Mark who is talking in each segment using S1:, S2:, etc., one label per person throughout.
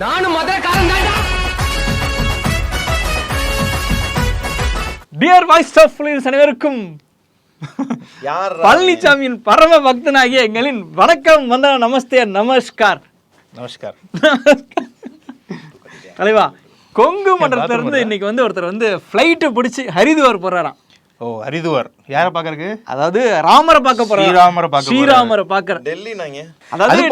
S1: நானும் மதுரக்காரன் தான்டா.
S2: Dear voice of police அனைவருக்கும்
S3: யார்
S2: பழனிசாமியின் பரம பக்தனாகிய எங்களின் வணக்கம் வந்த நமஸ்தே நமஸ்கார்.
S4: நமஸ்கார்.
S2: தலைவா கொங்கு மண்டலத்துல இருந்து இன்னைக்கு வந்து ஒருத்தர் வந்து ஃப்ளைட்டு பிடிச்சி ஹரிதுவார் போறாராம்.
S4: ஓ ஹரிதுவர். யாரை பார்க்கறக்கு
S2: அதாவது ராமரை பார்க்க போறாராம்.
S4: ஸ்ரீராமரை பார்க்க
S2: ஸ்ரீராமரை பார்க்கற.
S3: டெல்லி நாங்க
S2: அதாவது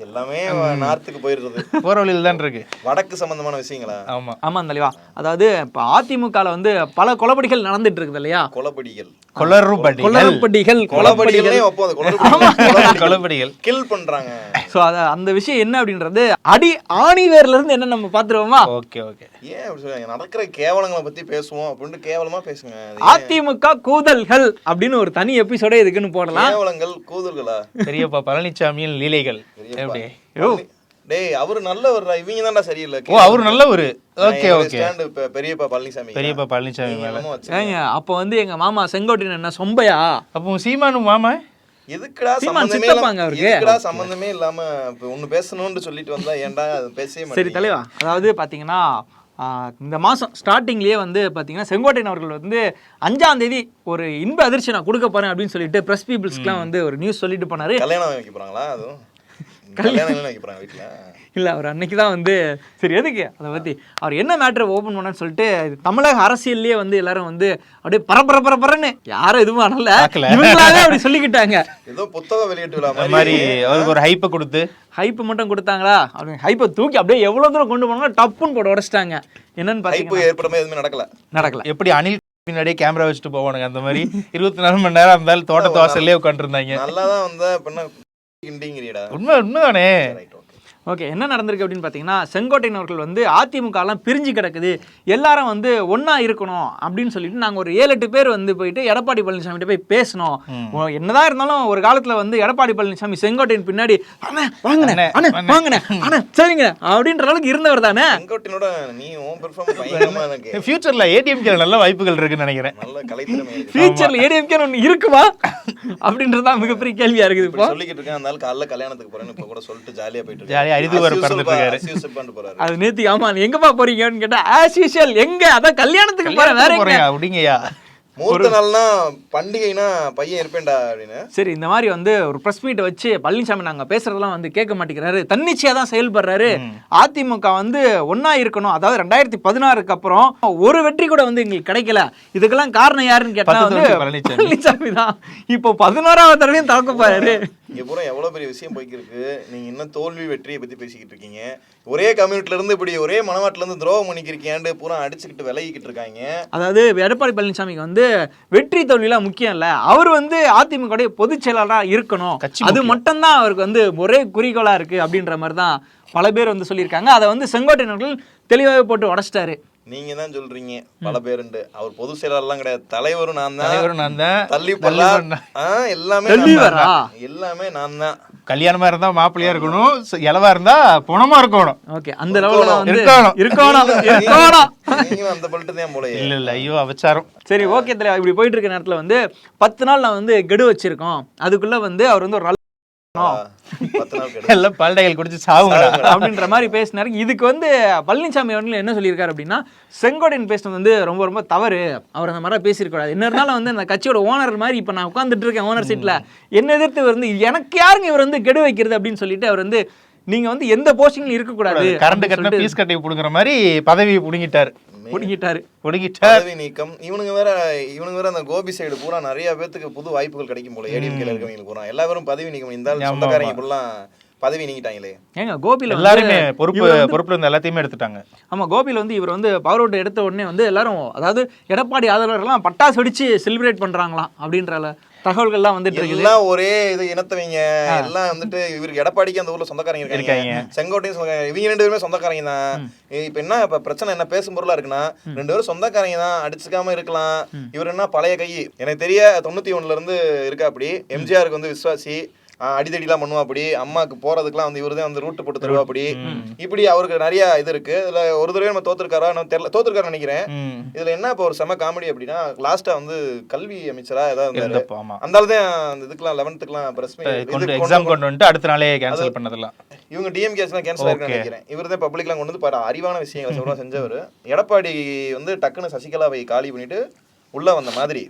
S3: எல்லாமே நார்த்துக்கு போயிருந்தது.
S4: போற வழியில தான் இருக்கு
S3: வடக்கு சம்பந்தமான விஷயங்களா?
S4: ஆமா.
S2: ஆமா தலைவா அதாவது இப்ப அதிமுகல வந்து பல கொலபடிகள் நடந்துட்டு இருக்குது இல்லையா?
S3: கொலபடிகள்
S4: கொளறுபடிகள்
S2: கொலப்படிகள்
S3: கொலபடிகளே கொலபடிகள் கில் பண்றாங்க.
S2: சோ அத அந்த விஷயம் என்ன அப்படின்றது அடி ஆணிவேர்ல இருந்து என்ன நம்ம பாத்துருவோமா
S4: ஓகே ஓகே.
S3: ஏன் அப்படி சொல்றாங்க? நடக்கிற கேவலங்களை பத்தி பேசுவோம் அப்படின்ட்டு கேவலமா பேசுங்க.
S2: அதிமுக கூதல்கள் அப்படின்னு ஒரு தனி எபிசோடே இதுக்குன்னு போடலாம்.
S3: கேவலங்கள் கூதல்களா?
S4: பெரியப்பா பழனிசாமியின் லீலைகள். எப்படி.
S3: டேய் அவரு நல்லவர்டா இவங்க தான்டா சரியில்லை.
S4: ஓ அவரு நல்ல ஒரு ஓகே ஓகே.
S3: ஸ்டாண்ட் பெரியப்பா பழனிசாமி.
S4: பெரியப்பா பழனிசாமி மேல.
S2: ஏங்க அப்ப வந்து எங்க மாமா செங்கோட்டையன் என்ன சொம்பையா?
S4: அப்போ சீமானு மாமா?
S3: எதுக்குடா சம்பந்தமே. எதுக்குடா சம்பந்தமே இல்லாம இப்ப ஒண்ணு பேசணும்னு சொல்லிட்டு வந்தா ஏன்டா பேசவே
S2: சரி தலைவா அதாவது பாத்தீங்கன்னா இந்த மாசம் ஸ்டார்டிங்லயே வந்து பாத்தீங்கன்னா செங்கோட்டையன் அவர்கள் வந்து அஞ்சாம் தேதி ஒரு இன்ப அதிர்ச்சி நான் கொடுக்க போறேன் அப்படின்னு சொல்லிட்டு பிரஸ் பீப்புள்ஸ்க்குலாம் வந்து ஒரு நியூஸ் சொல்லிட்டு போனாரு.
S3: கல்யாணம் வைக்க போறாங்களா அதுவும்? கல்யாணம் வீட்டுல
S2: இல்ல அவர் அன்னைக்கு தான் வந்து சரி எதுக்கு? அதை பத்தி அவர் என்ன மேட்ரை ஓபன் பண்ணான்னு சொல்லிட்டு தமிழக அரசியல்லயே வந்து எல்லாரும் வந்து அப்படியே பரபர பரபரன்னு யாரும் எதுவும் பண்ணல. இவங்களாவே அப்படி சொல்லிக்கிட்டாங்க.
S3: ஏதோ புத்தக வெளியிட்டு விழா மாதிரி.
S4: ஒரு ஹைப்பை கொடுத்து.
S2: ஹைப் மட்டும் கொடுத்தாங்களா? அப்படி ஹைப்பை தூக்கி அப்படியே எவ்வளவு தூரம் கொண்டு போனாங்க டப்புன்னு போட்டு உடைச்சிட்டாங்க. என்னன்னு
S3: ஹைப்பு ஏற்படாம எதுவுமே நடக்கல.
S2: நடக்கல.
S4: எப்படி அனில் பின்னாடியே கேமரா வச்சுட்டு போவானுங்க அந்த மாதிரி? இருபத்தி நாலு மணி நேரம் இருந்தாலும் தோட்டத்து வாசல்லே உட்காந்துருந்தாங்க
S3: வந்தா இப்ப என்ன கிண்டிங்கிறியடா
S4: உண்மை உண்மைதானே?
S3: ஓகே
S2: என்ன நடந்திருக்கு அப்படின்னு பார்த்தீங்கன்னா செங்கோட்டையன் அவர்கள் வந்து அதிமுகலாம் பிரிஞ்சு கிடக்குது. எல்லாரும் வந்து ஒண்ணா இருக்கணும் அப்படின்னு சொல்லிட்டு நாங்கள் ஒரு ஏழு எட்டு பேர் வந்து போயிட்டு எடப்பாடி பழனிசாமி போய் பேசணும் ஓ, என்னதான் இருந்தாலும் ஒரு காலத்துல வந்து எடப்பாடி பழனிசாமி செங்கோட்டையன் பின்னாடி அண்ணே வாங்கண்ணே
S4: அண்ணே,
S2: அண்ணே
S4: அண்ணே."
S2: வாங்கண்ணே அண்ணே. சரிங்க அப்படின்ற அளவுக்கு இருந்தவர் தானே.
S3: செங்கோட்டினோட நீ
S4: ஃபியூச்சர்ல ஏடிஎம்கே நல்ல வாய்ப்புகள் இருக்குன்னு நினைக்கிறேன்.
S3: நல்ல கலைத்திறமை இருக்கு.
S2: ஃபியூச்சர்ல ஏடிஎம்கே ஒன்று இருக்குமா? அப்படின்றதான் மிகப்பெரிய கேள்வியா இருக்குது
S3: இப்படி
S2: இப்போ
S3: சொல்லிக்கிட்டு இருக்கேன் அந்த ஆள் காலைல கல்யாணத்துக்கு போறேன்னு இப்ப கூட சொல்லிட்டு ஜாலியா போயிட்டு இருக்காரு. As usual
S4: பறந்துட்டு இருக்காரு.
S2: அது நேத்து ஆமா எங்கப்பா போறீங்கன்னு கேட்டா ஆஸ் யூஷுவல் எங்க? அதான் கல்யாணத்துக்கு போறேன் வேற எங்க?
S4: போறீங்க அப்படிங்கய்யா
S3: மூர்த்த நாள்னா பண்டிகைனா பையன் இருப்பேன்டா அப்படின்னு.
S2: சரி இந்த மாதிரி வந்து ஒரு ப்ரெஸ் மீட்டை வச்சு பழனிசாமி நாங்க பேசுறதெல்லாம் வந்து கேட்க மாட்டேங்கிறாரு. தன்னிச்சையா தான் செயல்படுறாரு. அதிமுக வந்து ஒண்ணா இருக்கணும். அதாவது ரெண்டாயிரத்தி பதினாறுக்கு அப்புறம் ஒரு வெற்றி கூட வந்து எங்களுக்கு கிடைக்கல. இதுக்கெல்லாம் காரணம் யாருன்னு கேட்டா வந்து
S4: பழனிசாமி.
S2: தான். இப்போ பதினோராவது தடவையும் தாக்க போறாரு.
S3: இங்க பூரா எவ்வளவு பெரிய விஷயம் போய்க்கு இருக்கு நீங்க இன்னும் தோல்வி வெற்றியை பத்தி பேசிக்கிட்டு இருக்கீங்க. ஒரே கம்யூனிட்டில இருந்து இப்படி ஒரே மனவாட்டுல இருந்து துரோகம் பண்ணிக்கிறீங்கன்னு பூரா அடிச்சுக்கிட்டு விலகிக்கிட்டு இருக்காங்க.
S2: அதாவது எடப்பாடி பழனிசாமிக்கு வந்து வெற்றி தோல்விலாம் முக்கியம் இல்ல. அவர் வந்து அதிமுக பொதுச் செயலாளரா இருக்கணும்.
S4: கட்சி
S2: அது மட்டும்தான் அவருக்கு வந்து ஒரே குறிக்கோளா இருக்கு அப்படின்ற மாதிரி தான் பல பேர் வந்து சொல்லியிருக்காங்க. அதை வந்து செங்கோட்டையன் அவர்கள் தெளிவாகவே போட்டு உடைச்சிட்டாரு.
S3: நீங்க தான் சொல்றீங்க பல பேருண்டு அவர் பொது செயலாளர்லாம் கிடையாது. தலைவரும் நான் தான்.
S4: தலைவரும் நான் தான்.
S3: தள்ளி எல்லாமே நான்
S2: தெளிவரா?
S3: தான். எல்லாமே நான் தான்.
S4: கல்யாணமா இருந்தா மாப்பிள்ளையா இருக்கணும். இலவா இருந்தா பணமா இருக்கணும்.
S2: ஓகே அந்த லெவல்ல வந்து
S4: இருக்கணும்.
S2: இருக்கணும். இருக்கணும்.
S3: நீங்களும் அந்த பல்ட்டு தான் போலயே.
S4: இல்ல இல்ல ஐயோ அவச்சாரம்
S2: சரி ஓகே தலைவா இப்படி போயிட்டு இருக்க நேரத்துல வந்து பத்து நாள் நான் வந்து கெடு வச்சிருக்கோம். அதுக்குள்ள வந்து அவர் வந்து ஒரு
S4: எல்லாம் பல்டைகள் குடிச்சு சாவுங்கடா.
S2: அப்படின்ற மாதிரி பேசினாரு. இதுக்கு வந்து பழனிசாமி அவர்கள் என்ன சொல்லியிருக்காரு அப்படின்னா செங்கோட்டையன் பேசுனது வந்து ரொம்ப ரொம்ப தவறு. அவர் அந்த மாதிரி பேசியிருக்க கூடாது என்ன இருந்தாலும் வந்து அந்த கட்சியோட ஓனர் மாதிரி இப்போ நான் உட்காந்துட்டு இருக்கேன் ஓனர் சீட்ல என்ன எதிர்த்து இவர் வந்து எனக்கு யாருங்க இவர் வந்து கெடு வைக்கிறது அப்படின்னு சொல்லிட்டு அவர் வந்து நீங்க வந்து எந்த போஸ்டிங்ல இருக்கக்கூடாது
S4: கரண்ட் கட்டின பீஸ் கட்டையை புடுங்குற மாதிரி பதவியை புடுங்கிட்டாரு.
S2: பிடிக்கிட்டாரு
S4: புடுங்கிட்டார்.
S3: பதவி நீக்கம். இவனுங்க வேற இவனுங்க வேற அந்த கோபி சைடு பூரா நிறைய பேத்துக்கு புது வாய்ப்புகள் கிடைக்கும் போல. ஏடிஎம்கேல இருக்கவங்களுக்கு பூரா. எல்லா பேரும் பதவி நீக்கம். இந்த சொந்தக்காரங்க. ஃபுல்லா பதவி நீங்கிட்டாங்களே.
S2: ஏங்க கோபில வந்து
S4: எல்லாருமே பொறுப்பு பொறுப்புல இருந்த எல்லாத்தையுமே எடுத்துட்டாங்க.
S2: ஆமா கோபியில் வந்து இவர் வந்து பவர் அவுட் எடுத்த உடனே வந்து எல்லாரும் அதாவது எடப்பாடி ஆதரவர்கள்லாம் பட்டாசு வெடிச்சு செலிப்ரேட் பண்றாங்களாம் அப்படின்ற தகவல்கள்லாம் வந்துட்டு இருக்குது.
S3: எல்லாம் ஒரே இது இனத்தவங்க. எல்லாம் வந்துட்டு இவருக்கு எடப்பாடிக்கு அந்த ஊர்ல சொந்தக்காரங்க இருக்காங்க. செங்கோட்டையும் சொந்தக்காரங்க. இவங்க ரெண்டு பேருமே சொந்தக்காரங்க தான். இப்ப என்ன இப்ப பிரச்சனை என்ன பேசும் பொருளா இருக்குன்னா ரெண்டு பேரும் சொந்தக்காரங்க தான். அடிச்சுக்காம இருக்கலாம். இவர் என்ன பழைய கை? எனக்கு தெரிய தொண்ணூத்தி ஒண்ணுல இருந்து இருக்கா அப்படி எம்ஜிஆருக்கு வந்து விஸ்வாசி அடிதடிலாம் பண்ணுவா அப்படி. அம்மாக்கு போறதுக்குலாம் வந்து இவரு தான் வந்து ரூட் போட்டு தருவா அப்படி. இப்படி அவருக்கு நிறைய இது இருக்கு. இதுல ஒரு தடவை நம்ம தோத்துருக்காரா நான் தெரியல. தோத்துருக்காரு நினைக்கிறேன். இதுல என்ன இப்போ ஒரு செம காமெடி அப்படின்னா லாஸ்டா வந்து கல்வி அமைச்சரா ஏதாவது அந்த ஆளு தான் அந்த இதுக்கெல்லாம் லெவன்த்துக்குலாம் பிரஸ்
S4: கொண்டு எக்ஸாம் கொண்டு வந்துட்டு அடுத்த நாளே கேன்சல் பண்ணதெல்லாம்.
S3: இவங்க டிஎம்கேஸ்லாம் கேன்சல் ஆயிருக்குன்னு. நினைக்கிறேன். இவர் தான் பப்ளிக்லாம் கொண்டு வந்து பாரு அறிவான விஷயங்களை சொல்ல செஞ்சவர். எடப்பாடி வந்து டக்குன்னு சசிகலாவை காலி பண்ணிட்டு உள்ள வந்த மாதிரி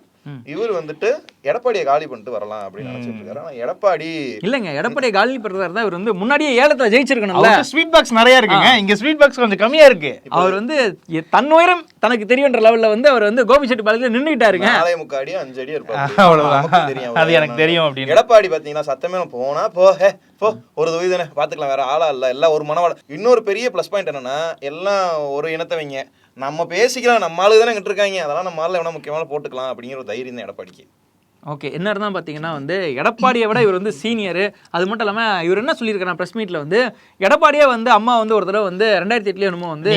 S3: இவர் வந்துட்டு எடப்பாடியை காலி பண்ணிட்டு வரலாம் அப்படின்னு நினைச்சிட்டு இருக்காரு. ஆனா எடப்பாடி
S2: இல்லைங்க எடப்பாடியை காலி பண்றதா தான் இவர் வந்து முன்னாடியே ஏலத்துல ஜெயிச்சிருக்கணும்ல.
S4: ஸ்வீட் பாக்ஸ் நிறைய இருக்குங்க. இங்க ஸ்வீட் பாக்ஸ் கொஞ்சம் கம்மியா இருக்கு.
S2: அவர் வந்து தன் உயரம் தனக்கு தெரியுன்ற லெவல்ல வந்து அவர் வந்து கோபிச்செட்டி பாலத்துல நின்னுக்கிட்டாருங்க
S3: நாலே முக்கால் அடி அஞ்சு அடி இருப்பாரு.
S4: அவ்வளவுதான்.
S3: தெரியும்
S4: அது எனக்கு. தெரியும் அப்படின்னு.
S3: எடப்பாடி பாத்தீங்கன்னா சத்தமே போனா போ போ ஒரு தொகுதி தானே பாத்துக்கலாம் வேற ஆளா இல்ல எல்லாம் ஒரு மனவாள இன்னொரு பெரிய ப்ளஸ் பாயிண்ட் என்னன்னா எல்லாம் ஒரு இனத்தவங்க நம்ம பேசிக்கலாம் நம்ம ஆளு தானே இருக்காங்க. அதெல்லாம் நம்ம ஆளில் எவ்வளோ முக்கியமான போட்டுக்கலாம் அப்படிங்கிற ஒரு தைரியம் தான் எடப்பாடிக்கு.
S2: ஓகே என்ன இருந்தால் பார்த்தீங்கன்னா வந்து எடப்பாடியை விட இவர் வந்து சீனியர். அது மட்டும் இல்லாமல் இவர் என்ன சொல்லியிருக்காரு ப்ரெஸ் மீட்டில் வந்து எடப்பாடியே வந்து அம்மா வந்து ஒரு தடவை வந்து ரெண்டாயிரத்தி எட்டுலேயே என்னமோ வந்து.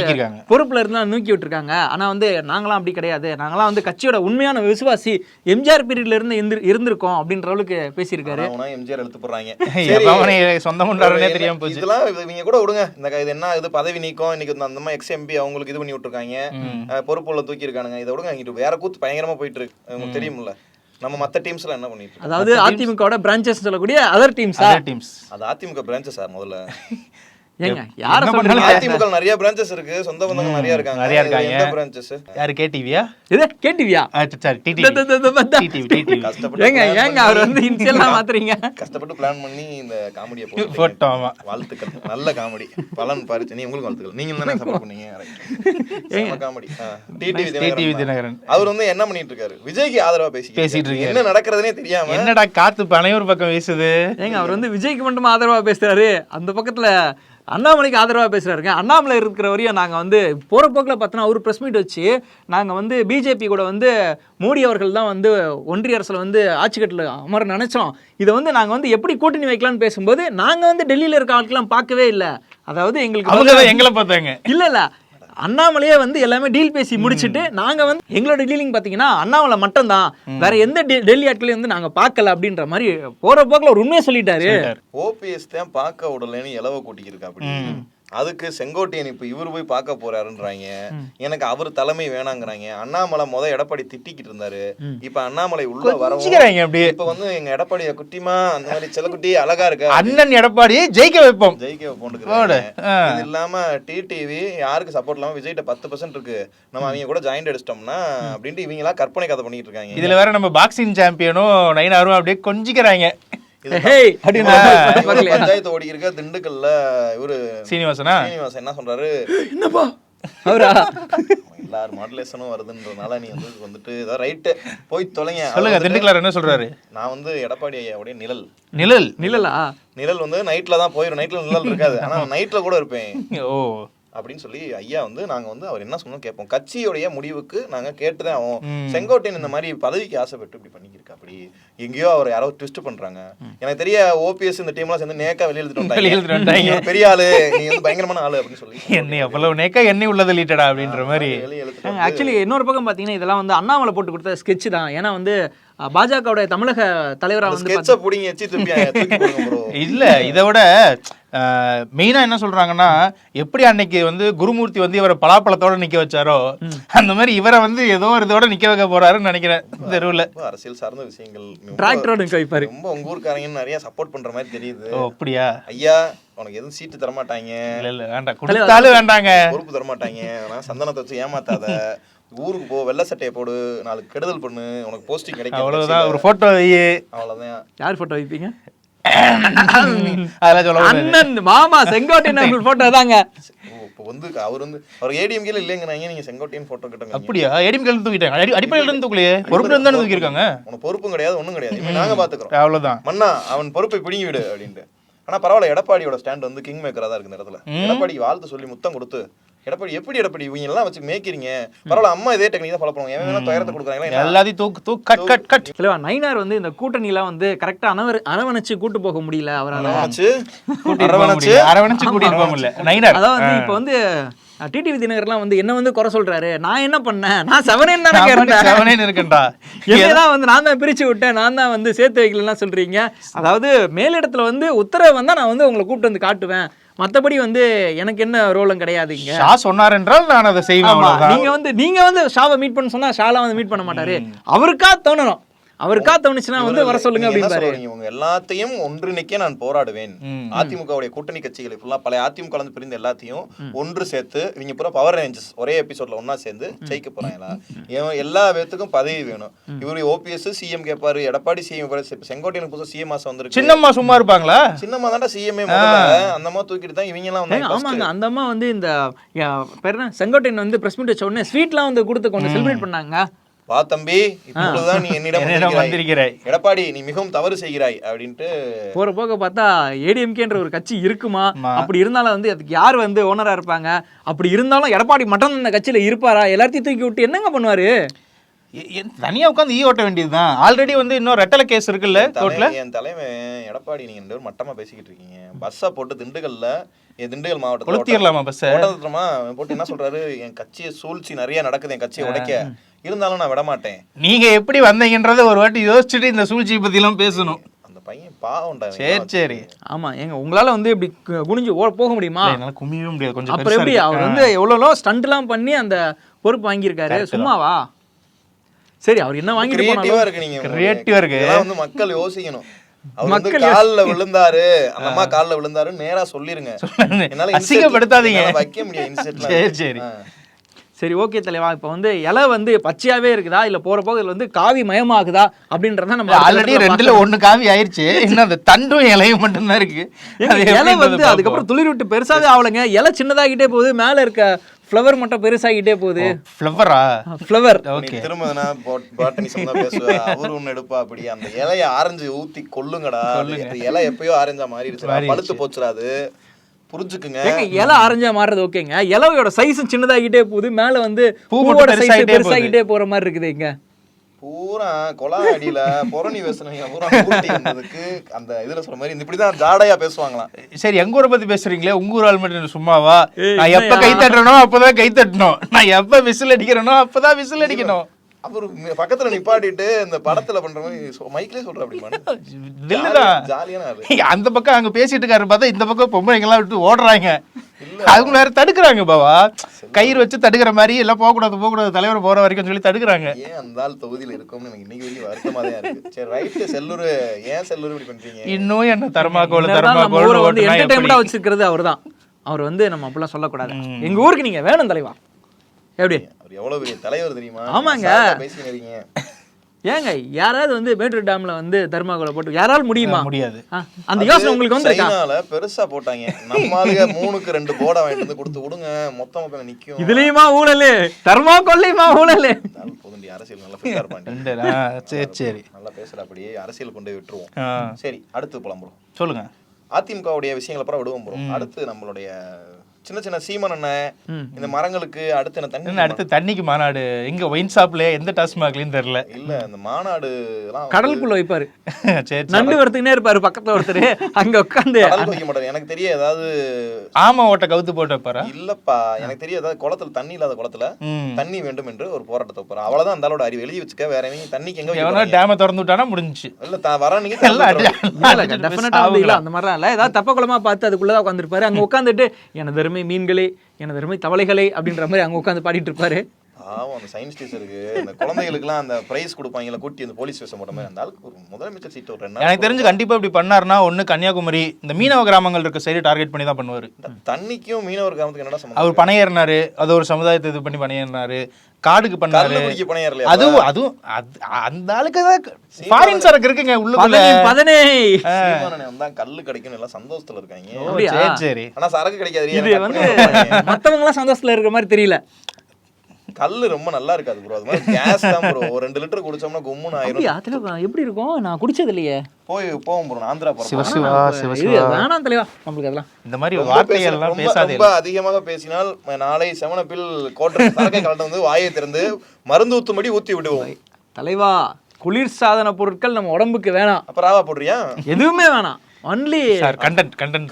S2: பொறுப்புல இருந்து நூக்கி விட்டுருக்காங்க. ஆனால் வந்து நாங்களாம் அப்படி கிடையாது. நாங்களாம் வந்து கட்சியோட உண்மையான விசுவாசி எம்ஜிஆர் பீரியட்ல இருந்து இருந்து இருந்திருக்கோம் அப்படின்ற அளவுக்கு பேசியிருக்காரு.
S3: எம்ஜிஆர் எழுத்து போடுறாங்க.
S4: சொந்தம் கொண்டாடுறனே தெரியாம போச்சு.
S3: இதெல்லாம் இது- இவங்க கூட விடுங்க. இந்த க- இது என்ன இது பதவி நீக்கம். இன்னைக்கு அந்த மாதிரி எக்ஸ் எம்பி அவங்களுக்கு இது பண்ணி விட்டுருக்காங்க. பொறுப்புள்ள தூக்கி இருக்கானுங்க இதை விடுங்க. இங்கிட்டு வேற கூத்து பயங்கரமா போயிட்டு இருக்கு. உங்களுக்கு தெரியும்ல. நம்ம மத்த டீம்ஸ்ல என்ன பண்ணிட்டு
S2: அதாவது அதிமுகவோட பிரான்ச்சஸ் சொல்லக்கூடிய அதர் டீம்ஸா
S4: டீம்ஸ்
S3: அது அதிமுக பிரான்ச்சஸ் சார் முதல்ல? அதிமுக நிறைய பிரான்ச்சஸ் இருக்கு. சொந்த பந்தங்கள் நிறைய இருக்காங்க.
S4: நிறைய இருக்காங்க.
S3: இதுல எந்த பிரான்ச்சஸ்
S4: யாரு கேடிவியா?
S2: இது
S4: சாரி டிடிவி டிடிவி
S3: கஷ்டப்பட்டு
S2: ஏங்க
S3: plan
S2: ஏங்க அவர் வந்து இன்சியல்லாம் மாத்துறீங்க?
S3: கஷ்டப்பட்டு பிளான் பண்ணி இந்த காமெடியை
S4: போட்டோம் ஆமா.
S3: வாழ்த்துக்கள். நல்ல காமெடி. பலன் பாரிச்சு. நீ உங்களுக்கு வாழ்த்துக்கள். நீங்க தானே சப்போர்ட் பண்ணீங்க? காமெடி. டிடிவி
S4: டிடிவி
S3: தினகரன்
S4: தினகரன்
S3: அவர் வந்து என்ன பண்ணிட்டு இருக்காரு? விஜய்க்கு ஆதரவா பேசி
S4: பேசிட்டு இருக்காரு.
S3: என்ன நடக்கிறதுனே தெரியாம
S4: என்னடா காத்து பனையூர் பக்கம் வீசுது?
S2: ஏங்க அவர் வந்து விஜய்க்கு மட்டும் ஆதரவா பேசுறாரு? அந்த பக்கத்துல அண்ணாமலைக்கு ஆதரவா பேசுறாருங்க. அண்ணாமலை இருக்கிற வரையும் நாங்க வந்து போற போக்குல பார்த்தோன்னா அவர் பிரஸ் மீட் வச்சு நாங்க வந்து பிஜேபி கூட வந்து மோடி அவர்கள் தான் வந்து ஒன்றிய அரசுல வந்து ஆட்சிக்கட்டில் அமர நினைச்சோம். இதை வந்து நாங்க வந்து எப்படி கூட்டணி வைக்கலாம்னு பேசும்போது நாங்க வந்து டெல்லியில இருக்க ஆட்கள்லாம் பார்க்கவே இல்லை. அதாவது எங்களுக்கு
S4: எங்களை பார்த்தாங்க.
S2: இல்ல இல்ல. அண்ணாமலையே வந்து எல்லாமே டீல் பேசி முடிச்சிட்டு நாங்க வந்து எங்களோட டீலிங் பாத்தீங்கன்னா அண்ணாமலை மட்டும் தான் வேற எந்த டெ- டெல்லி ஆட்களையும் வந்து நாங்க பார்க்கல அப்படின்ற மாதிரி போற போக்குல ஒரு உண்மையை சொல்லிட்டாரு.
S3: ஓபிஎஸ் தான் பார்க்க விடலைன்னு இலவ கூட்டிக்கிருக்கா அப்படி. அதுக்கு செங்கோட்டையன் இப்ப இவர் போய் பார்க்க போறாருன்றாங்க. எனக்கு அவர் தலைமை வேணாங்கிறாங்க. அண்ணாமலை முத எடப்பாடி திட்டிக்கிட்டு இருந்தாரு. இப்ப அண்ணாமலை உள்ள
S4: கொஞ்சிக்கிறாங்க அப்படியே
S3: இப்ப வந்து எங்க எடப்பாடிய குட்டிமா அந்த மாதிரி செல்லக்குட்டி அழகா இருக்க
S4: அண்ணன் எடப்பாடியை ஜெயிக்க வைப்போம்.
S3: ஜெயிக்க
S4: ஆ.
S3: இது இல்லாம டிடிவி யாருக்கு சப்போர்ட் இல்லாம விஜய்கிட்ட பத்து பர்சன்ட் இருக்கு. நம்ம அவங்க கூட ஜாயிண்ட் அடிச்சிட்டோம்னா அப்படின்ட்டு இவங்க எல்லாம் கற்பனை கதை பண்ணிட்டு இருக்காங்க.
S4: இதுல வேற நம்ம பாக்ஸிங் சாம்பியனும் நைனாரும் அப்படியே கொஞ்சிக்கிறாங்க.
S3: பஞ்சாயத்து ஓடி இருக்க திண்டுக்கல்ல இவரு
S4: சீனிவாசனா?
S3: சீனிவாசன் என்ன சொல்றாரு?
S2: என்னப்பா? அவரா?
S3: எல்லார் மாடுலேஷனும் வருதுன்றதுனால நீ வந்து வந்துட்டு ஏதோ ரைட்டு போய் தொலைங்க.
S4: சொல்லுங்க திண்டுக்கலார் என்ன சொல்றாரு?
S3: நான் வந்து எடப்பாடி ஐயாவுடைய நிழல்.
S4: நிழல்?
S2: நிழலா?
S3: நிழல் வந்து நைட்ல தான் போயிடும் நைட்ல நிழல் இருக்காது. ஆனா நைட்ல கூட இருப்பேன்.
S4: ஓ.
S3: அப்படின்னு சொல்லி ஐயா வந்து நாங்க வந்து அவர் என்ன சொன்னோம் கேட்போம். கட்சியுடைய முடிவுக்கு நாங்க கேட்டுதான் ஆகும். செங்கோட்டையன் இந்த மாதிரி பதவிக்கு ஆசைப்பட்டு இப்படி பண்ணிக்கிருக்கா. அப்படி எங்கேயோ அவர் யாரோ ட்விஸ்ட் பண்றாங்க. எனக்கு தெரிய ஓபிஎஸ் இந்த டீம்லாம் சேர்ந்து நேக்கா வெளிய எழுதிட்டு
S4: வெளிய எழுதிட்டு வந்தாங்க.
S3: நீ ஒரு பெரிய ஆளு நீ வந்து பயங்கரமான ஆளு அப்படின்னு சொல்லி.
S4: எண்ணெய் அவ்வளவு நேக்கா எண்ணெய் உள்ளது லீட்டடா அப்படின்ற மாதிரி.
S2: ஆக்சுவலி இன்னொரு பக்கம் பாத்தீங்கன்னா இதெல்லாம் வந்து அண்ணாமலை போட்டு கொடுத்த ஸ்கெட்ச் தான். ஏன்னா வந்து பாஜகவுடைய தமிழக தலைவரா
S3: அந்த
S2: வந்து.
S4: இல்ல இதை விட மெயினா என்ன சொல்றாங்கன்னா எப்படி அன்னைக்கு வந்து குருமூர்த்தி வந்து இவரை பலாப்பழத்தோட நிக்க வச்சாரோ அந்த மாதிரி இவரை வந்து ஏதோ ஒரு இதோட நிக்க வைக்க போறாருன்னு நினைக்கிறேன் தெருவுல.
S3: அரசியல் சார்ந்த விஷயங்கள் ரொம்ப-
S2: டிராக்டரோட வைப்பாரு
S3: ரொம்ப உங்க ஊருக்காரங்க நிறைய சப்போர்ட் பண்ற மாதிரி தெரியுது.
S4: ஓ அப்படியா?
S3: ஐயா உனக்கு எதுவும் சீட்டு தர மாட்டாங்க
S4: இல்ல இல்ல வேண்டாம். கொடுத்தாலும் வேண்டாங்க.
S3: பொறுப்பு தர மாட்டாங்க ஆனா சந்தனத்தை வச்சு ஏமாத்தாத ஊருக்கு போ வெள்ளை சட்டையை போடு நாளைக்கு கெடுதல் பண்ணு உனக்கு போஸ்டிங் கிடைக்கும்
S4: அவ்வளவுதான். ஒரு போட்டோ வை
S3: அவ்வளவுதான்.
S2: யார் போட்டோ வைப்பீங்க?
S4: அதெல்லாம் சொல்ல.
S2: அண்ணன் மாமா செங்கோட்டையன் அவர்கள் போட்டோ தாங்க.
S3: இப்போ வந்து அவர் வந்து அவர் ஏடிஎம்கேல இல்லைங்கிறாங்க. நீங்க செங்கோட்டையன் போட்டோ கிட்டங்க
S4: அப்படியா? ஏடிஎம் கல் தூக்கிட்டாங்க. அடி- அடிப்படையில இருந்து தூக்கலையே. பொறுப்புல இருந்து தூக்கியிருக்காங்க?
S3: உனக்கு பொறுப்பும் கிடையாது ஒண்ணும் கிடையாது. இப்ப நாங்க பாத்துக்கிறோம்.
S4: அவ்வளவுதான்.
S3: மன்னா அவன் பொறுப்பை பிடிங்கி விடு அப்படின்ட்டு. ஆனா பரவாயில்ல எடப்பாடியோட ஸ்டாண்ட் வந்து கிங் மேக்கரா தான் இருக்கு இந்த இடத்துல. எடப்பாடிக்கு வாழ்த்து சொல்லி முத்தம் கொடுத்து எடப்பாடி எப்படி எடப்பாடி? இவங்க எல்லாம் வச்சு மேய்க்கிறீங்க பரவாயில்ல அம்மா இதே டெக்னிக் தான் ஃபாலோ பண்ணுவாங்க. எவன் துயரத்தை கொடுக்குறாங்களா
S4: எல்லாத்தையும் தூக்கு தூக்கு கட் கட் கட்
S2: இல்லவா நைனார் வந்து இந்த கூட்டணிலாம் வந்து கரெக்டா அனவர் அரவணைச்சு கூட்டு போக முடியல அவரால்.
S3: அரவணைச்சு?
S4: கூட்டிட்டு போக
S3: அரவணைச்சு?
S4: கூட்டிட்டு போக முடியல. நைனார்
S2: அதாவது வந்து இப்போ வந்து டிடிவி தினகர்லாம் வந்து என்ன வந்து குறை சொல்றாரு? நான் என்ன பண்ணேன்? நான் செவனேன்னு தானே
S4: நான்
S2: கேட்டேன்.
S4: செவனேன்னு இருக்கேன்டா.
S2: என்னதான் வந்து நான் தான் பிரிச்சு விட்டேன் நான் தான் வந்து சேர்த்து வைக்கலலாம் சொல்றீங்க. அதாவது மேலிடத்துல வந்து உத்தரவு வந்தா நான் வந்து உங்களை கூப்பிட்டு வந்து காட்டுவேன். மத்தபடி வந்து எனக்கு என்ன ரோலும் கிடையாதுங்க
S4: ஷா சொன்னார் என்றால் நான் அதை செய்வேன்
S2: ஆமா
S4: அவ்வளவுதான்.
S2: நீங்க வந்து நீங்க வந்து ஷாவை மீட் பண்ண சொன்னா ஷாலா வந்து மீட் பண்ண மாட்டாரு. அவருக்கா தோணணும். அவருக்கா தோணுச்சுன்னா வந்து வர சொல்லுங்க
S3: சொல்றீங்க? இவங்க எல்லாத்தையும் ஒன்றிணைக்க நான் போராடுவேன். அதிமுகவுடைய கூட்டணி கட்சிகளை ஃபுல்லா பழைய அதிமுக இருந்து பிரிந்த எல்லாத்தையும் ஒன்று சேர்த்து இவங்க பூரா பவர் ரேஞ்சஸ் ஒரே எபிசோட்ல ஒண்ணா சேர்ந்து ஜெயிக்க போறாங்களா? இவன் எல்லா பேத்துக்கும் பதவி வேணும். இவரு ஓபிஎஸ் சிஎம் கேட்பாரு எடப்பாடி சிஎம் செங்கோட்டையன் புதுசா சிஎம் மாசம் வந்திருக்கு.
S4: சின்னம்மா சும்மா இருப்பாங்களா?
S3: சின்னம்மா தான்டா சிஎம்ஏ அந்த அம்மா தூக்கிட்டு தான் இவங்க எல்லாம்
S2: ஆமாங்க. அந்த அம்மா வந்து இந்த பேர் செங்கோட்டையன் வந்து பிரஸ் மீட் வச்ச உடனே ஸ்வீட்லாம் வந்து கொடுத்து கொண்டு செலிப்ரேட் பண்ணாங்க.
S3: வா தம்பி இப்பொழுதுதான் நீ என்னிடம் வந்திருக்கிறாய். எடப்பாடி நீ மிகவும் தவறு செய்கிறாய் அப்படின்ட்டு
S2: போற போக பார்த்தா ஏடிஎம்கேன்ற ஒரு கட்சி இருக்குமா. அப்படி இருந்தாலும் வந்து அதுக்கு யார் வந்து ஓனரா இருப்பாங்க அப்படி இருந்தாலும் எடப்பாடி மட்டும் அந்த கட்சியில இருப்பாரா எல்லாத்தையும் தூக்கி விட்டு என்னங்க பண்ணுவாரு
S4: தனியா உட்காந்து ஈ ஓட்ட வேண்டியதுதான் ஆல்ரெடி வந்து இன்னும் ரெட்டலை கேஸ் இருக்குல்ல
S3: என்
S4: கோர்ட்ல
S3: என் தலைவன் எடப்பாடி நீங்க ரெண்டு பேரும் மட்டமா பேசிக்கிட்டு இருக்கீங்க பஸ்ஸை போட்டு திண்டுக்கல்ல என் திண்டுக்கல்
S4: கொளுத்திடலாமா
S3: ஓட்டத்துமா போட்டு என்ன சொல்றாரு என் கட்சியை சூழ்ச்சி நிறைய நடக்குது என் கட்சியை உடைக்க இருந்தாலும் நான் விட மாட்டேன்
S4: நீங்க எப்படி வந்தீங்கன்றத ஒரு வாட்டி யோசிச்சுட்டு இந்த சூழ்ச்சியை பத்தி எல்லாம் பேசணும்.
S3: அந்த பையன் பாவம்டா.
S4: சரி சரி.
S2: ஆமா ஏங்க உங்களால வந்து இப்படி குனிஞ்சு போக முடியுமா?
S4: என்னால குமியவே முடியாது. கொஞ்சம்
S2: அப்புறம்
S4: பெருசா
S2: எப்படி. அவர் வந்து எவ்வளோ ஸ்டண்ட்லாம் பண்ணி அந்த பொறுப்பு வாங்கியிருக்காரு. சும்மாவா? சரி அவர் என்ன வாங்கிட்டு
S3: கிரியேட்டிவா இருக்கு நீங்க
S4: இருக்கு.
S3: வந்து மக்கள் யோசிக்கணும்.
S2: மக்கள்
S3: கால்ல விழுந்தாரு. அந்த அம்மா கால்ல விழுந்தாரு நேரா சொல்லிருங்க. என்னால
S4: அசிங்கப்படுத்தாதீங்க.
S3: வைக்க இன்செட்லாம்
S4: சரி சரி.
S2: சரி ஓகே தலைவா இப்போ வந்து இலை வந்து பச்சையாவே இருக்குதா? இல்ல போற போக இதுல வந்து காவி மயமாகுதா? அப்படின்றத நம்ம
S4: ஆல்ரெடி ரெண்டுல ஒண்ணு காவி ஆயிருச்சு. இன்னும் அந்த தண்டும் இலையும் மட்டும்தான் இருக்கு.
S2: இலை வந்து அதுக்கப்புறம் துளிர் விட்டு பெருசாவே ஆகலைங்க இலை சின்னதாகிட்டே போகுது மேல இருக்க ஃப்ளவர் மட்டும் பெருசாகிட்டே போகுது.
S4: ஃப்ளவரா
S2: ஃப்ளவர்
S4: ஓகே.
S3: திரும்ப நான் பேசுவேன் அவர் ஒண்ணு எடுப்பா அப்படி. அந்த இலைய ஆரஞ்சு ஊத்தி கொல்லுங்கடா. அந்த இலை எப்பயோ ஆரஞ்சா மாறிடுச்சு
S4: மாறிடுச்சு.
S3: பழுத்து போச்சுடா அது. புரிஞ்சுக்குங்க.
S2: இலை ஆரஞ்சா மாறுறது ஓகேங்க. இலையோட சைஸும் சின்னதாகிட்டே போகுது. மேல வந்து பூவோட சைஸ்
S4: பெருசாகிட்டே
S2: போற மாதிரி இருக்குது இங்க.
S3: பூரா கொலா அடியில புரணி பேசுனீங்க பூரா அந்த இதுல சொல்ற மாதிரி இப்படிதான் ஜாடையா பேசுவாங்களாம்.
S4: சரி எங்க ஊரை பத்தி பேசுறீங்களே? உங்க ஊர் ஆள் மட்டும் சும்மாவா? நான் எப்ப? கை தட்டுறனோ அப்பதான் கை தட்டணும் நான் எப்ப விசில் அடிக்கிறேனோ அப்பதான் விசில் அடிக்கணும்.
S3: அவர் பக்கத்துல நிப்பாட்டிட்டு இந்த படத்துல பண்ற மாதிரி மைக்லயே சொல்ற அப்படி
S4: அந்த பக்கம் அங்க பேசிட்டு இருக்காரு பார்த்தா இந்த பக்கம் பொம்பளைங்க எல்லாம் விட்டு ஓடுறாங்க. அவங்க வேற தடுக்கிறாங்க பாவா. கயிறு வச்சு தடுக்கிற மாதிரி எல்லாம் போக கூடாது போக கூடாது தலைவர் போற வரைக்கும் சொல்லி தடுக்கிறாங்க.
S3: ஏன் அந்த ஆள் தொகுதியில இருக்கோம்னு எனக்கு இன்னைக்கு வரைக்கும் வருத்தமா தான் இருக்கு. சரி ரைட்டு செல்லூர் ஏன் செல்லூர் இப்படி பண்றீங்க?
S4: இன்னும் என்ன
S2: ஊரை
S4: தர்மாக்கோல்
S2: வந்து என்டர்டைன்மெண்டா? வச்சிருக்கிறது அவர்தான். அவர் வந்து நம்ம அப்படிலாம் சொல்லக்கூடாது. எங்க ஊருக்கு நீங்க வேணும் தலைவா. எப்படி?
S3: அவர் எவ்வளவு பெரிய தலைவர் தெரியுமா?
S2: ஆமாங்க.
S3: இருக்கீங்க
S2: ஏங்க யாராவது வந்து மேட்டூர் டேம்ல வந்து தர்மாகோலை போட்டு யாரால முடியுமா?
S4: முடியாது.
S2: அந்த யோசனை உங்களுக்கு வந்து
S3: சைனால பெருசா போட்டாங்க. நம்ம ஆளுங்க மூணுக்கு ரெண்டு போர்டை வாங்கிட்டு வந்து கொடுத்து விடுங்க. மொத்த மொத்தம் நிக்கும்.
S2: இதுலயுமா ஊழல்? தர்மாகோல்லையுமா ஊழல்?
S3: போதுண்டி அரசியல் நல்லா ஃபிட்டா
S4: ஆ, சரி. சரி
S3: நல்லா பேசுற அப்படியே அரசியல் கொண்டு விட்டுருவோம். சரி அடுத்து புலம்புறோம்
S4: சொல்லுங்க.
S3: அதிமுகவுடைய விஷயங்களை அப்புறம் விடுவோம் bro. அடுத்து நம்மளுடைய சின்ன சின்ன சீமன் அண்ணன்
S2: ம்.
S3: இந்த மரங்களுக்கு அடுத்து என்ன தண்ணி
S4: அடுத்து தண்ணிக்கு மாநாடு? எங்க ஒயின் ஷாப்ல எந்த டாஸ்மாக்லயும் தெரியல.
S3: இல்ல இந்த மாநாடு
S2: கடலுக்குள்ள வைப்பாரு.
S4: சரி
S2: நண்டு வரத்துக்குனே இருப்பாரு பக்கத்துல ஒருத்தர். அங்க உட்காந்து.
S3: வைக்க மாட்டாரு. எனக்கு தெரிய ஏதாவது
S4: ஆமா ஓட்ட கவுத்து போட்டு வைப்பாரா?
S3: இல்லப்பா எனக்கு தெரிய ஏதாவது குளத்துல தண்ணி இல்லாத குளத்துல தண்ணி வேண்டும் என்று ஒரு போராட்டத்தை போறோம் அவ்வளவுதான் அந்த ஆளோட அறிவு. எழுதி வச்சுக்க வேற எவனையும் தண்ணிக்கு எங்க
S4: எவனோ? டேம திறந்து விட்டானா முடிஞ்சுச்சு.
S3: இல்ல வர
S4: சாவுங்களா.
S2: அந்த இல்ல. ஏதாவது தப்ப குளமா பார்த்து அதுக்குள்ளதான் உட்காந்துருப்பாரு அங்க உட்காந்துட்டு எனது அருமை மீன்களே எனது அருமை தவளைகளே அப்படின்ற மாதிரி அங்கே உட்காந்து பாடிட்டு இருப்பாரு.
S3: பாவம் அந்த சயின்ஸ் டீச்சருக்கு இந்த குழந்தைகளுக்குலாம் அந்த பிரைஸ் கொடுப்பாங்கல்ல கூட்டி அந்த போலீஸ் ஸ்டேஷன் போட்ட மாதிரி அந்த ஆளுக்கு ஒரு முதலமைச்சர் சீட் ஒரு
S4: எனக்கு தெரிஞ்சு கண்டிப்பா இப்படி பண்ணாருன்னா ஒண்ணு கன்னியாகுமரி இந்த மீனவ கிராமங்கள் இருக்க சைடு டார்கெட் பண்ணி தான் பண்ணுவாரு.
S3: தண்ணிக்கும் மீனவர் கிராமத்துக்கு என்னடா சம்பந்தம்?
S4: அவர் பணையேறினாரு அது ஒரு சமுதாயத்தை இது பண்ணி பணையேறினாரு காடுக்கு பண்ணாரு. அதுவும் அதுவும் அது- அந்த ஆளுக்கு தான் ஃபாரின் சரக்கு இருக்குங்க உள்ளுக்குள்ள.
S2: பதனி.
S3: வந்தா கல்லு கிடைக்கும் எல்லாம் சந்தோஷத்துல இருக்காங்க?
S4: சரி சரி.
S3: ஆனா சரக்கு கிடைக்காது
S2: இது வந்து மத்தவங்க எல்லாம் சந்தோஷத்துல இருக்கிற மாதிரி தெரியல.
S3: கல்லு ரொம்ப நல்லா இருக்காது ப்ரோ அது மாதிரி கேஸ் தான் ப்ரோ ஒரு ரெண்டு லிட்டர் குடிச்சோம்னா கும்முன்னு ஆயிரும்.
S2: தலைவா எப்படி இருக்கும்? நான் குடிச்சது இல்லையே
S3: போய் போவோம் ப்ரோ ஆந்திரா போறோம்
S4: சிவசிவா
S2: இது
S4: சிவசிவா
S2: வேணாம் தலைவா. நம்மளுக்கு அதெல்லாம்.
S4: இந்த மாதிரி வார்த்தைகள் எல்லாம் பேசாதே.
S3: ரொம்ப அதிகமாக பேசினால் நாளை செவனப்பில் கோட்டை சரக்கை கலந்து வந்து வாயை திறந்து மருந்து ஊத்தும்படி ஊத்தி விடுவோம்.
S2: தலைவா குளிர்சாதன பொருட்கள் நம்ம உடம்புக்கு வேணாம்.
S3: அப்ப ராவா போடுறியா?
S2: எதுவுமே வேணாம். ஒன்லி
S4: சார் கண்டென்ட் கண்டென்ட்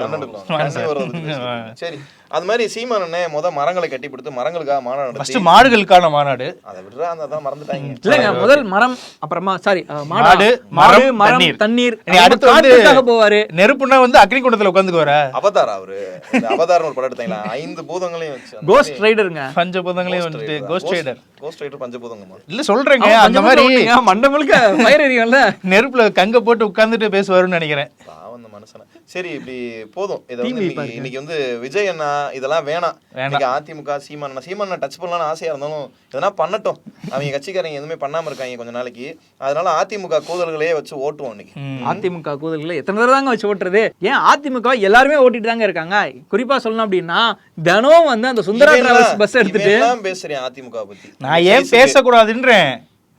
S3: பேசிட்டு. சரி. அது மாதிரி சீமான் அண்ணன் முத மரங்களை கட்டி கொடுத்து மரங்களுக்காக மாநாடு நடத்தி.
S4: ஃபர்ஸ்ட் மாடுகளுக்கான மாநாடு.
S3: அதை விடுறா அந்த அதான் மறந்துட்டாங்க.
S2: இல்லைங்க முதல் மரம் அப்புறமா சாரி
S4: மாடு,
S2: மாடு
S4: மரம்,
S2: மரம்
S4: தண்ணீர். அடுத்து வந்து
S2: காட்டுக்காக போவாரு.
S4: நெருப்புனா வந்து அக்னி குண்டத்துல உட்காந்துக்குவார?
S3: அவதார் அவரு? இந்த அவதார்னு ஒரு படம் எடுத்தாங்களா? ஐந்து பூதங்களையும் வச்சு
S2: கோஸ்ட் ரைடருங்க
S4: பஞ்சபூதங்களையும் வந்துட்டு கோஸ்ட் ரைடர்
S3: கோஸ்ட் ரைடர் பஞ்சபூதங்கம்மா
S4: இல்ல சொல்றேங்க அந்த மாதிரி
S2: மண்டை முழுக்க ஃபயர் எரியும்ல.
S4: நெருப்புல கங்க போட்டு உட்கார்ந்துட்டு பேசுவாருன்னு நினைக்கிறேன்.
S3: பாவம் அந்த மனுஷன. சரி இப்படி போதும். இதை வந்து இன்னைக்கு இன்னைக்கு வந்து விஜய் அண்ணா இதெல்லாம் வேணாம். இன்னைக்கு அதிமுக சீமான் அண்ணா சீமான் அண்ணா டச் பண்ணலாம்னு ஆசையா இருந்தாலும் இதெல்லாம் பண்ணட்டும். அவங்க கட்சிக்காரங்க எதுவுமே பண்ணாம இருக்காங்க கொஞ்ச நாளைக்கு. அதனால அதிமுக கூதல்களே வச்சு ஓட்டுவோம் இன்னைக்கு.
S2: அதிமுக கூதல்களை எத்தனை தடவை தாங்க வச்சு ஓட்டுறது? ஏன் அதிமுக எல்லாருமே ஓட்டிட்டு தாங்க இருக்காங்க? குறிப்பா சொல்லணும் அப்படின்னா தினம் வந்து அந்த சுந்தரா டிராவல்ஸ் பஸ் எடுத்துட்டு
S3: பேசுறேன் அதிமுக பத்தி.
S4: நான் ஏன் பேசக்கூடாதுன்றேன்.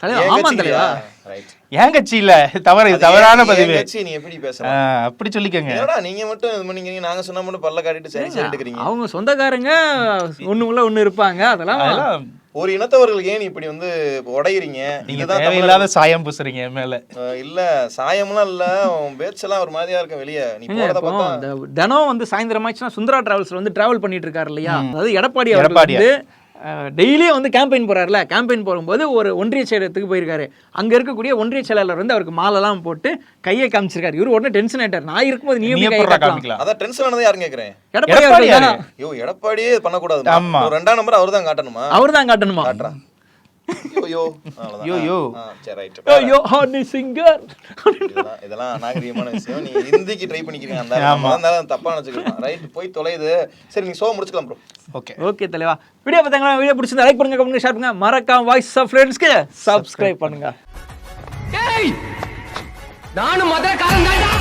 S2: தலைவா,
S3: என்
S2: ஆமா
S3: கட்சிக்கியா?
S2: தலைவா.
S4: தவறு தவறான பதிவு.
S3: நீ எப்படி பேசலாம்?
S4: அப்படி சொல்லிக்கங்க.
S3: நீங்க மட்டும் இது பண்ணிக்கிறீங்க நாங்க சொன்னா மட்டும் பல்ல காட்டிட்டு சரி சரி
S2: அவங்க சொந்தக்காரங்க ஒண்ணு உள்ள ஒண்ணு இருப்பாங்க. அதெல்லாம்
S3: ஒரு இனத்தவர்களுக்கு ஏன் இப்படி வந்து உடையிறீங்க?
S4: நீங்க
S3: இதுதான்
S4: தேவையில்லாத சாயம் பூசுறீங்க மேல.
S3: இல்ல சாயம்லாம் இல்ல. பேச்செல்லாம் ஒரு மாதிரியா இருக்கும் வெளிய. நீ போறத பார்த்தா.
S2: தினம் வந்து சாயந்தரம் ஆச்சுன்னா சுந்தரா டிராவல்ஸ்ல வந்து டிராவல் பண்ணிட்டு இருக்காரு இல்லையா? அதாவது எடப்பாடி. வந்து டெய்லியும் வந்து கேம்பெயின் போறாருல. கேம்பெயின் போகும்போது ஒரு ஒன்றிய செயலகத்துக்கு போயிருக்காரு. அங்க இருக்கக்கூடிய ஒன்றிய செயலாளர் வந்து அவருக்கு மாலைலாம் போட்டு கையை காமிச்சிருக்காரு. இவரு உடனே டென்ஷன் ஆயிட்டார். நான் இருக்கும்போது நீ
S3: அதான் டென்ஷன் ஆனதை யாரும் கேக்குறேன்?
S2: எடப்பாடி.
S3: ஐயோ எடப்பாடியே பண்ணக்கூடாது
S4: ஆமா.
S3: ஒரு ரெண்டாம் நம்பர் அவர் தான் காட்டணுமா?
S2: அவர் தான் காட்டணுமா
S4: யோ,
S3: சரி ரைட்
S2: ஹார்னி சிங்கர்
S3: இதெல்லாம் இதெல்லாம் நாகரிகமான விஷயம். நீ ஹிந்திக்கு ட்ரை பண்ணிக்கிறீங்க அந்த இருந்தாலும் தப்பா நினைச்சுக்கலாம். ரைட் போய் தொலையுது சரி நீ ஷோ முடிச்சுக்கலாம் ப்ரோ
S4: ஓகே
S2: ஓகே தலைவா. வீடியோ பார்த்தாங்களா வீடியோ பிடிச்சிருந்தா லைக் பண்ணுங்க கமெண்ட் ஷேர் பண்ணுங்க. மறக்காம வாய்ஸ் ஆஃப் ஃப்ரெண்ட்ஸ்க்கு சப்ஸ்கிரைப் பண்ணுங்க.
S1: டேய் நானும் மதுரக்காரன் தான்டா.